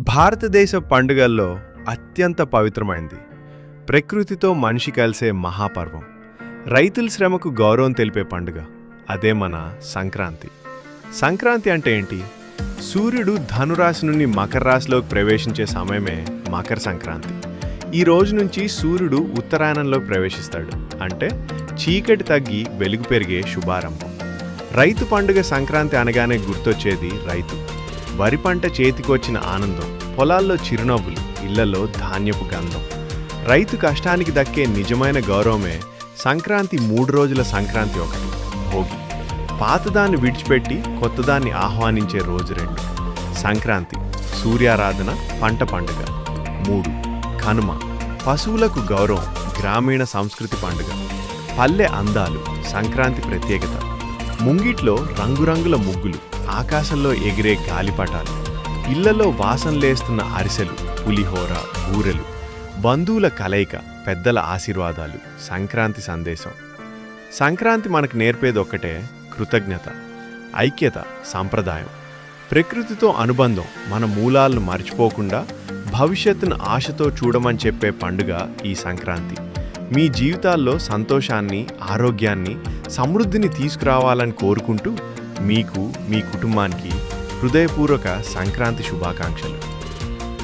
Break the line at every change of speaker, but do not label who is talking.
భారతదేశ పండుగల్లో అత్యంత పవిత్రమైంది. ప్రకృతితో మనిషి కలిసే మహాపర్వం. రైతుల శ్రమకు గౌరవం తెలిపే పండుగ. అదే మన సంక్రాంతి. సంక్రాంతి అంటే ఏంటి? సూర్యుడు ధనురాశి నుండి మకర రాశిలోకి ప్రవేశించే సమయమే మకర సంక్రాంతి. ఈ రోజు నుంచి సూర్యుడు ఉత్తరాయణంలోకి ప్రవేశిస్తాడు. అంటే చీకటి తగ్గి వెలుగు పెరిగే శుభారంభం. రైతు పండుగ సంక్రాంతి అనగానే గుర్తొచ్చేది రైతు. వరి పంట చేతికొచ్చిన ఆనందం పొలాల్లో చిరునవ్వులు ఇళ్ళలో ధాన్యపు గంధం. రైతు కష్టానికి దక్కే నిజమైన గౌరవమే సంక్రాంతి మూడు రోజుల సంక్రాంతి ఒకటి. భోగి. పాతదాన్ని విడిచిపెట్టి కొత్తదాన్ని ఆహ్వానించే రోజు రెండు. సంక్రాంతి సూర్యారాధన పంట పండుగ. మూడు. కనుమ. పశువులకు గౌరవం గ్రామీణ సంస్కృతి పండుగ. పల్లె అందాలు సంక్రాంతి ప్రత్యేకత. ముంగిట్లో రంగురంగుల ముగ్గులు. ఆకాశంలో ఎగిరే గాలిపటాలు ఇళ్ళలో వాసన లేస్తున్న అరిసెలు పులిహోర బూరెలు బంధువుల కలయిక పెద్దల ఆశీర్వాదాలు సంక్రాంతి సందేశం. సంక్రాంతి మనకు నేర్పేది ఒక్కటే కృతజ్ఞత ఐక్యత సంప్రదాయం. ప్రకృతితో అనుబంధం మన మూలాలను మర్చిపోకుండా భవిష్యత్తును ఆశతో చూడమని చెప్పే పండుగ ఈ సంక్రాంతి. మీ జీవితాల్లో సంతోషాన్ని ఆరోగ్యాన్ని సమృద్ధిని తీసుకురావాలని కోరుకుంటూ మీకు మీ కుటుంబానికి హృదయపూర్వక సంక్రాంతి శుభాకాంక్షలు.